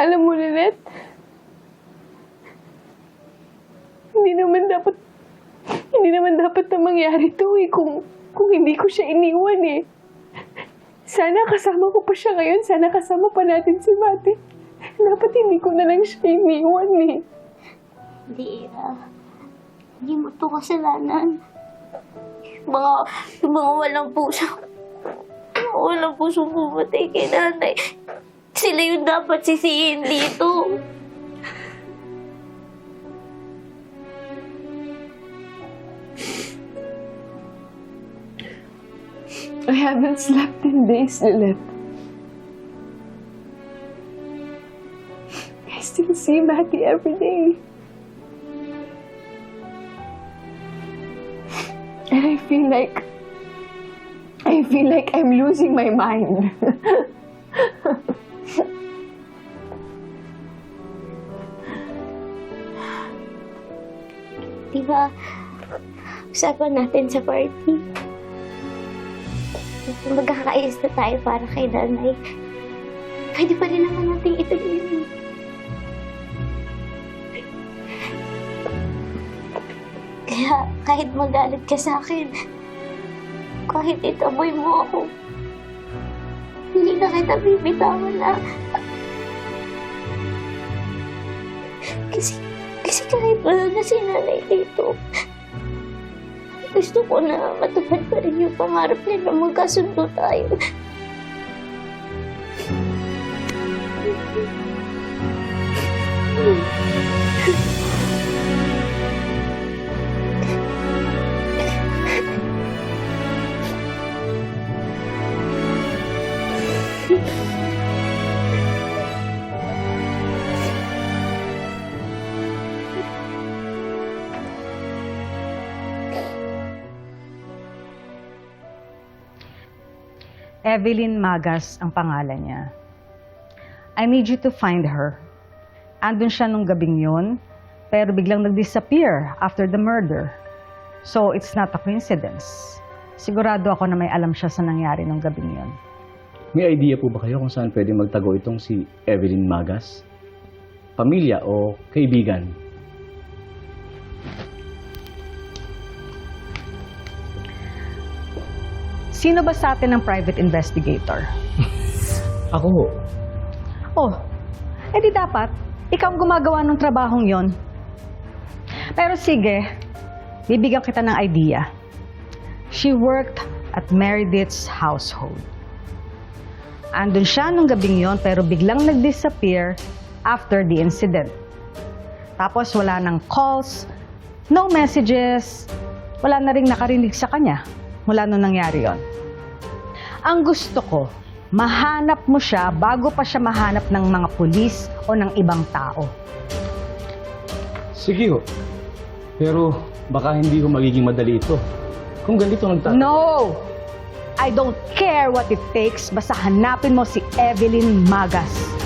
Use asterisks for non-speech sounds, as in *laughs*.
Alam mo, Lynette, hindi naman dapat, hindi naman dapat na mangyari to eh, kung, kung hindi ko siya iniwan eh. Sana kasama ko pa siya ngayon, sana kasama pa natin si Mati. Dapat hindi ko na lang siya iniwan eh. Hindi, Ira. Hindi mo to kasalanan. Mga, mga walang puso. Mga walang puso pumatay kay nanay. Sila yung dapat sisihin dito. I haven't slept in days, Lilith. I still see Matty every day. And I feel like... I feel like I'm losing my mind. *laughs* Di ba, usapan natin sa party. Magkakaayos na tayo para kay nanay. Pwede pa rin naman natin ituloy yun. Kaya kahit magalit ka sa akin, kahit itaboy mo ako, hindi na kita bibitawan na. Kasi, kasi kahit wala na si nanay dito, gusto ko na matupad pa rin yung pangarap niya na magkasundo tayo. Evelyn Magas ang pangalan niya. I need you to find her. Andun siya nung gabing yun, pero biglang nag-disappear after the murder. So, it's not a coincidence. Sigurado ako na may alam siya sa nangyari nung gabing yun. May idea po ba kayo kung saan pwede magtago itong si Evelyn Magas? Pamilya o kaibigan? Sino ba sa atin ang private investigator? *laughs* Ako ho. Oh, edi dapat, ikaw ang gumagawa ng trabahong yon. Pero sige, bibigyan kita ng idea. She worked at Meredith's household. Andun siya nung gabing yon pero biglang nag-disappear after the incident. Tapos wala nang calls, no messages, wala na rin nakarinig sa kanya mula nung nangyari yon. Ang gusto ko, mahanap mo siya bago pa siya mahanap ng mga pulis o ng ibang tao. Sige ho. Pero baka hindi ho magiging madali ito. Kung ganito nagta... No! I don't care what it takes, basta hanapin mo si Evelyn Magas.